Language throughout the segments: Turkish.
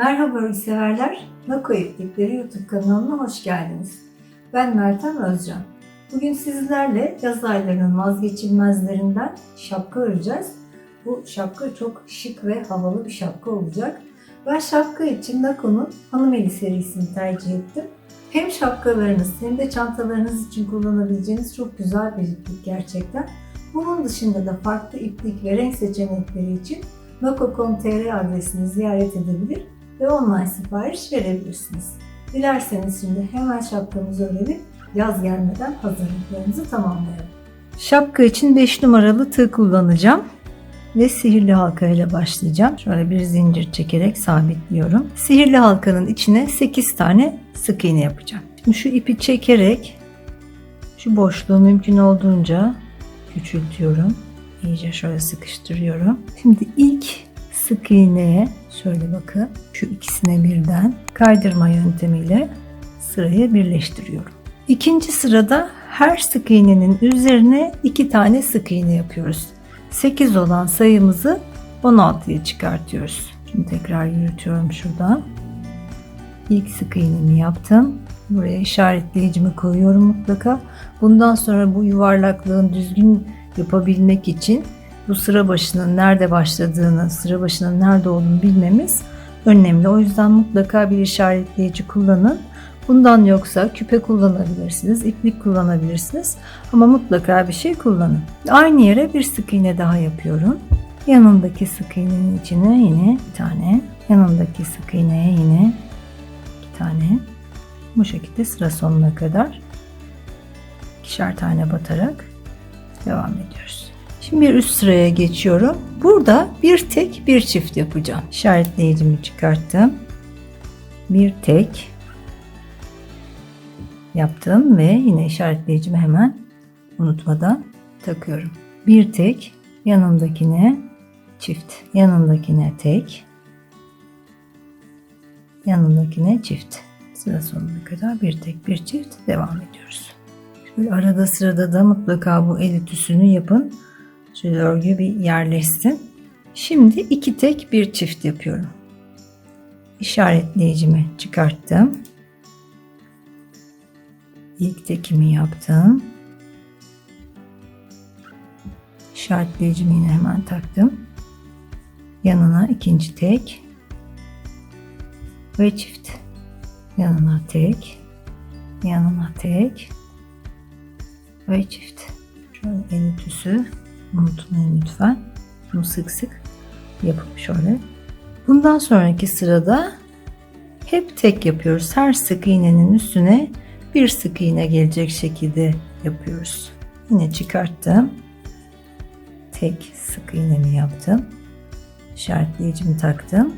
Merhaba örgü severler. Nako İplikleri YouTube kanalına hoş geldiniz. Ben Meltem Özcan. Bugün sizlerle yaz aylarının vazgeçilmezlerinden şapka öreceğiz. Bu şapka çok şık ve havalı bir şapka olacak. Ben şapka için Nako'nun Hanımeli serisini tercih ettim. Hem şapkalarınız hem de çantalarınız için kullanabileceğiniz çok güzel bir iplik gerçekten. Bunun dışında da farklı iplik ve renk seçenekleri için nako.com.tr adresini ziyaret edebilir ve online sipariş verebilirsiniz. Dilerseniz şimdi hemen şapkamızı örelim, yaz gelmeden hazırlıklarımızı tamamlayalım. Şapka için 5 numaralı tığ kullanacağım ve sihirli halka ile başlayacağım. Şöyle bir zincir çekerek sabitliyorum. Sihirli halkanın içine 8 tane sık iğne yapacağım. Şimdi şu ipi çekerek şu boşluğu mümkün olduğunca küçültüyorum. İyice şöyle sıkıştırıyorum. Şimdi ilk sık iğneye şöyle bakın şu ikisine birden kaydırma yöntemiyle sırayı birleştiriyorum. İkinci sırada her sık iğnenin üzerine iki tane sık iğne yapıyoruz. 8 olan sayımızı 16'ya çıkartıyoruz. Şimdi tekrar yürütüyorum şuradan. İlk sık iğnemi yaptım. Buraya işaretleyicimi koyuyorum mutlaka. Bundan sonra bu yuvarlaklığın düzgün yapabilmek için bu sıra başının nerede başladığını, sıra başının nerede olduğunu bilmemiz önemli. O yüzden mutlaka bir işaretleyici kullanın. Bundan yoksa küpe kullanabilirsiniz, iplik kullanabilirsiniz ama mutlaka bir şey kullanın. Aynı yere bir sık iğne daha yapıyorum. Yanındaki sık iğnenin içine yine bir tane, yanındaki sık iğneye yine iki tane. Bu şekilde sıra sonuna kadar ikişer tane batarak devam ediyoruz. Şimdi bir üst sıraya geçiyorum. Burada bir tek bir çift yapacağım. İşaretleyicimi çıkarttım. Bir tek yaptım ve yine işaretleyicimi hemen unutmadan takıyorum. Bir tek yanındakine çift. Yanındakine tek. Yanındakine çift. Sıra sonuna kadar bir tek bir çift devam ediyoruz. Şöyle arada sırada da mutlaka bu el ütüsünü yapın. Şöyle örgü bir yerleşsin. Şimdi iki tek bir çift yapıyorum. İşaretleyicimi çıkarttım. İlk tekimi yaptım. İşaretleyicimi yine hemen taktım. Yanına ikinci tek ve çift. Yanına tek, yanına tek ve çift. Şöyle el ütüsü unutmayın lütfen. Bunu sık sık yapıp şöyle. Bundan sonraki sırada hep tek yapıyoruz. Her sık iğnenin üstüne bir sık iğne gelecek şekilde yapıyoruz. Yine çıkarttım. Tek sık iğnemi yaptım. İşaretleyicimi taktım.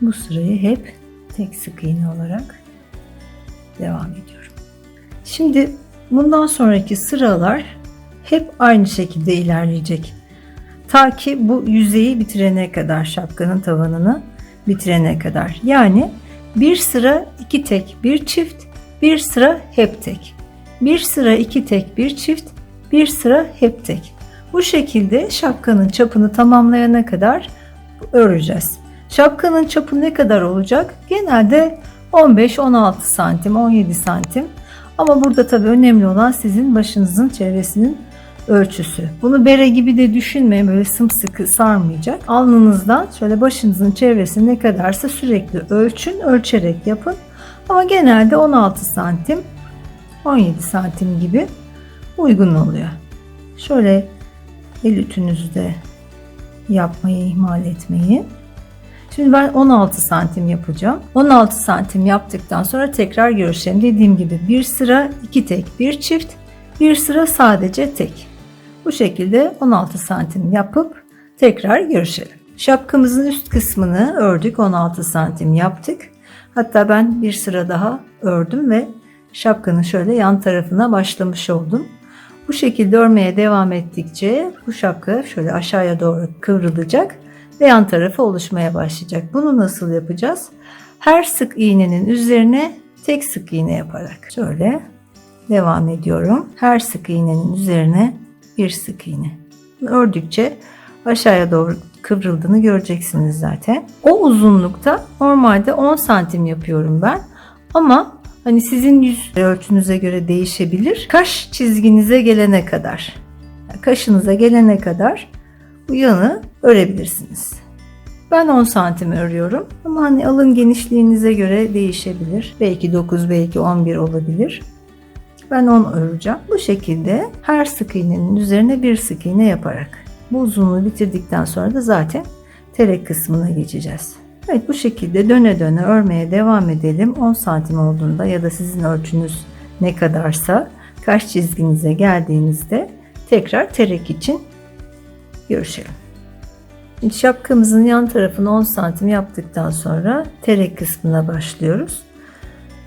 Bu sırayı hep tek sık iğne olarak devam ediyorum. Şimdi bundan sonraki sıralar hep aynı şekilde ilerleyecek. Ta ki bu yüzeyi bitirene kadar şapkanın tavanını bitirene kadar. Yani bir sıra iki tek bir çift, bir sıra hep tek. Bir sıra iki tek bir çift, bir sıra hep tek. Bu şekilde şapkanın çapını tamamlayana kadar öreceğiz. Şapkanın çapı ne kadar olacak? Genelde 15-16 santim, 17 santim. Ama burada tabii önemli olan sizin başınızın çevresinin ölçüsü. Bunu bere gibi de düşünmeyin böyle sımsıkı sarmayacak. Alnınızdan şöyle başınızın çevresi ne kadarsa sürekli ölçün, ölçerek yapın. Ama genelde 16 santim, 17 santim gibi uygun oluyor. Şöyle el ütünüzü de yapmayı ihmal etmeyin. Şimdi ben 16 santim yapacağım. 16 santim yaptıktan sonra tekrar görüşelim. Dediğim gibi bir sıra iki tek bir çift bir sıra sadece tek. Bu şekilde 16 santim yapıp tekrar görüşelim. Şapkamızın üst kısmını ördük 16 santim yaptık. Hatta ben bir sıra daha ördüm ve şapkanın şöyle yan tarafına başlamış oldum. Bu şekilde örmeye devam ettikçe bu şapka şöyle aşağıya doğru kıvrılacak ve yan tarafı oluşmaya başlayacak. Bunu nasıl yapacağız? Her sık iğnenin üzerine tek sık iğne yaparak şöyle devam ediyorum. Her sık iğnenin üzerine bir sık iğne. Ördükçe aşağıya doğru kıvrıldığını göreceksiniz zaten. O uzunlukta normalde 10 santim yapıyorum ben. Ama hani sizin yüz ölçünüze göre değişebilir. Kaş çizginize gelene kadar, kaşınıza gelene kadar bu yanı örebilirsiniz. Ben 10 santim örüyorum ama hani alın genişliğinize göre değişebilir. Belki 9, belki 11 olabilir. Ben 10 öreceğim. Bu şekilde her sık iğnenin üzerine bir sık iğne yaparak. Bu uzunluğu bitirdikten sonra da zaten terek kısmına geçeceğiz. Evet bu şekilde döne döne örmeye devam edelim. 10 santim olduğunda ya da sizin ölçünüz ne kadarsa kaş çizginize geldiğinizde tekrar terek için görüşelim. Şimdi şapkamızın yan tarafını 10 santim yaptıktan sonra terek kısmına başlıyoruz.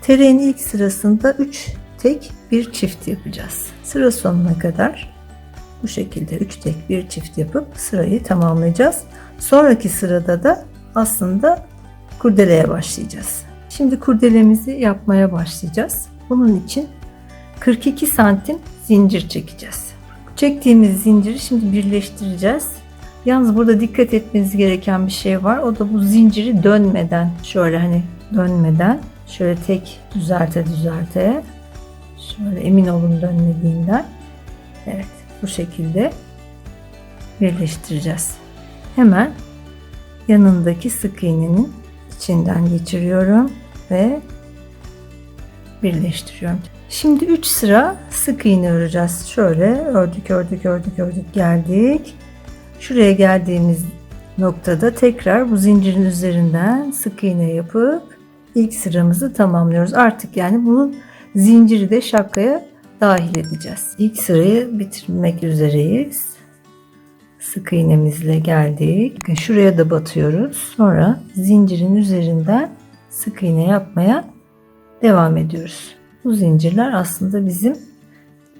Tereğin ilk sırasında 3 tek bir çift yapacağız. Sıra sonuna kadar bu şekilde 3 tek bir çift yapıp sırayı tamamlayacağız. Sonraki sırada da aslında kurdeleye başlayacağız. Şimdi kurdelemizi yapmaya başlayacağız. Bunun için 42 santim zincir çekeceğiz. Çektiğimiz zinciri şimdi birleştireceğiz. Yalnız burada dikkat etmeniz gereken bir şey var. O da bu zinciri dönmeden şöyle hani dönmeden şöyle tek düzelte düzelte şöyle emin olun dönmediğinden. Evet bu şekilde birleştireceğiz. Hemen yanındaki sık iğnenin içinden geçiriyorum ve birleştiriyorum. Şimdi 3 sıra sık iğne öreceğiz. Şöyle ördük ördük ördük ördük geldik. Şuraya geldiğimiz noktada tekrar bu zincirin üzerinden sık iğne yapıp ilk sıramızı tamamlıyoruz. Artık yani bu zinciri de şapkaya dahil edeceğiz. İlk sırayı bitirmek üzereyiz. Sık iğnemizle geldik. Şuraya da batıyoruz. Sonra zincirin üzerinden sık iğne yapmaya devam ediyoruz. Bu zincirler aslında bizim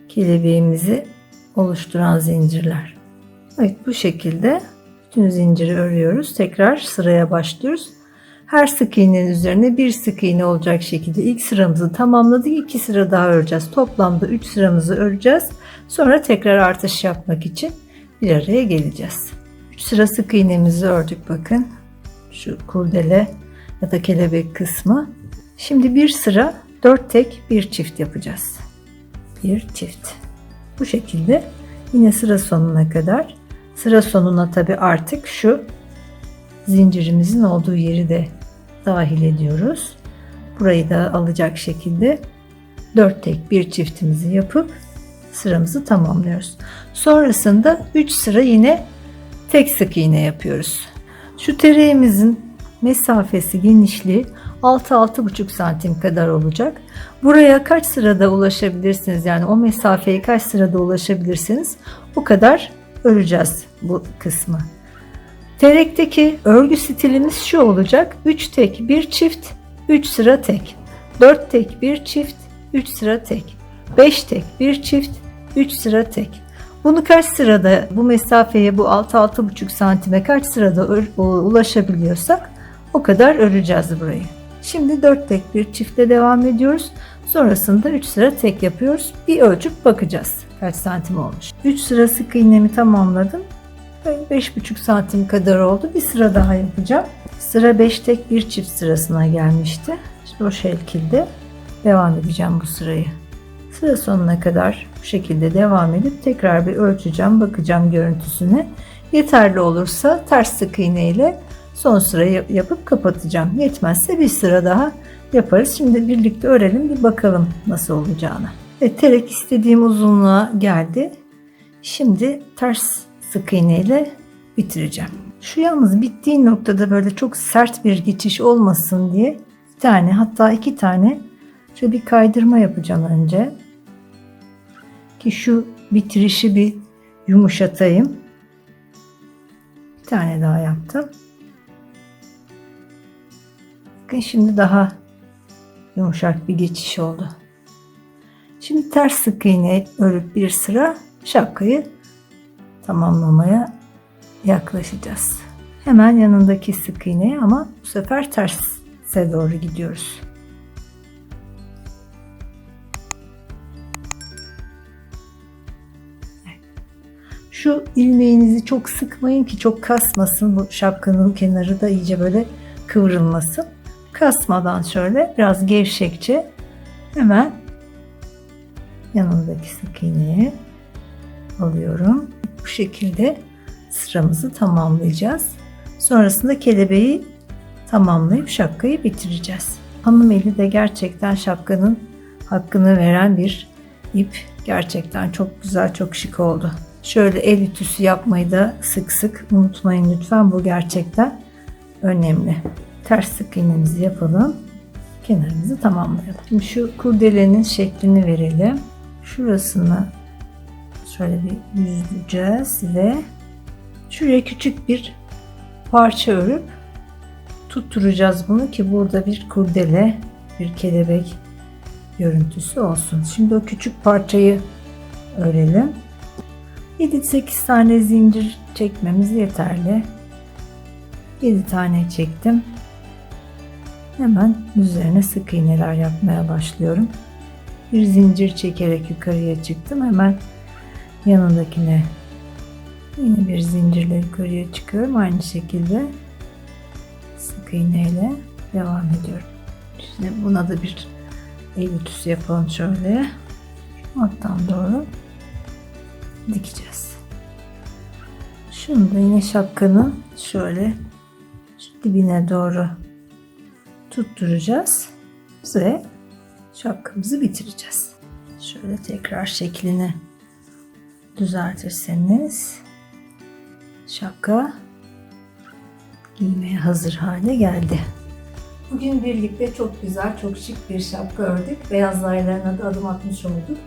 kelebeğimizi oluşturan zincirler. Evet bu şekilde bütün zinciri örüyoruz. Tekrar sıraya başlıyoruz. Her sık iğnenin üzerine bir sık iğne olacak şekilde ilk sıramızı tamamladık. İki sıra daha öreceğiz. Toplamda 3 sıramızı öreceğiz. Sonra tekrar artış yapmak için bir araya geleceğiz. 3 sıra sık iğnemizi ördük bakın. Şu kurdele ya da kelebek kısmı. Şimdi bir sıra 4 tek bir çift yapacağız. Bir çift. Bu şekilde yine sıra sonuna kadar. Sıra sonuna tabi artık şu zincirimizin olduğu yeri de dahil ediyoruz. Burayı da alacak şekilde 4 tek bir çiftimizi yapıp sıramızı tamamlıyoruz. Sonrasında 3 sıra yine tek sık iğne yapıyoruz. Şu tereğimizin mesafesi genişliği 6-6,5 santim kadar olacak. Buraya kaç sırada ulaşabilirsiniz yani o mesafeye kaç sırada ulaşabilirsiniz o kadar öreceğiz bu kısmı. Terekteki örgü stilimiz şu olacak. 3 tek, 1 çift, 3 sıra tek. 4 tek, 1 çift, 3 sıra tek. 5 tek, 1 çift, 3 sıra tek. Bunu kaç sırada bu mesafeye bu 6-6,5 santime kaç sırada ulaşabiliyorsak o kadar öreceğiz burayı. Şimdi 4 tek bir çiftle devam ediyoruz. Sonrasında 3 sıra tek yapıyoruz. Bir ölçüp bakacağız kaç santim olmuş. 3 sıra sık iğnemi tamamladım. 5,5 santim kadar oldu. Bir sıra daha yapacağım. Sıra 5 tek bir çift sırasına gelmişti. İşte o şekilde devam edeceğim bu sırayı. Sıra sonuna kadar bu şekilde devam edip tekrar bir ölçeceğim, bakacağım görüntüsüne. Yeterli olursa ters sık iğne ile son sırayı yapıp kapatacağım. Yetmezse bir sıra daha yaparız. Şimdi birlikte örelim bir bakalım nasıl olacağını. Ve terek istediğim uzunluğa geldi. Şimdi ters sık iğne ile bitireceğim. Şu yalnız bittiği noktada böyle çok sert bir geçiş olmasın diye bir tane hatta iki tane şöyle bir kaydırma yapacağım önce. Ki şu bitirişi bir yumuşatayım. Bir tane daha yaptım. Bakın şimdi daha yumuşak bir geçiş oldu. Şimdi ters sık iğne örüp bir sıra şapkayı tamamlamaya yaklaşacağız. Hemen yanındaki sık iğneye ama bu sefer terse doğru gidiyoruz. Şu ilmeğinizi çok sıkmayın ki çok kasmasın. Bu şapkanın kenarı da iyice böyle kıvrılmasın. Kasmadan şöyle biraz gevşekçe hemen yanındaki sık iğneyi alıyorum. Bu şekilde sıramızı tamamlayacağız. Sonrasında kelebeği tamamlayıp şapkayı bitireceğiz. Hanım eli de gerçekten şapkanın hakkını veren bir ip. Gerçekten çok güzel, çok şık oldu. Şöyle el ütüsü yapmayı da sık sık unutmayın lütfen. Bu gerçekten önemli. Ters sık iğnemizi yapalım. Kenarımızı tamamlayalım. Şimdi şu kurdelenin şeklini verelim. Şurasını şöyle bir yüzleyeceğiz ve şuraya küçük bir parça örüp tutturacağız bunu ki burada bir kurdele, bir kelebek görüntüsü olsun. Şimdi o küçük parçayı örelim. 7-8 tane zincir çekmemiz yeterli. 7 tane çektim. Hemen üzerine sık iğneler yapmaya başlıyorum. Bir zincir çekerek yukarıya çıktım. Hemen yanındakine yine bir zincirle yukarıya çıkıyorum. Aynı şekilde sık iğneyle devam ediyorum. Şimdi buna da bir el ütüsü yapalım şöyle. Alttan doğru dikeceğiz. Şunu da yine şapkanın şöyle şu dibine doğru tutturacağız ve şapkamızı bitireceğiz. Şöyle tekrar şeklini düzeltirseniz şapka giymeye hazır hale geldi. Bugün birlikte çok güzel, çok şık bir şapka ördük. Beyaz laylarına da adım atmış olduk.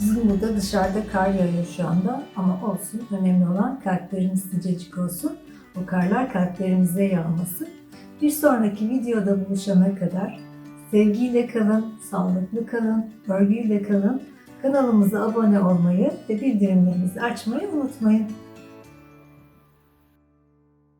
Bizim burada dışarıda kar yağıyor şu anda ama olsun. Önemli olan kalplerimiz sıcacık olsun. O karlar kalplerimize yağmasın. Bir sonraki videoda buluşana kadar sevgiyle kalın, sağlıklı kalın, örgüyle kalın. Kanalımıza abone olmayı ve bildirimlerinizi açmayı unutmayın.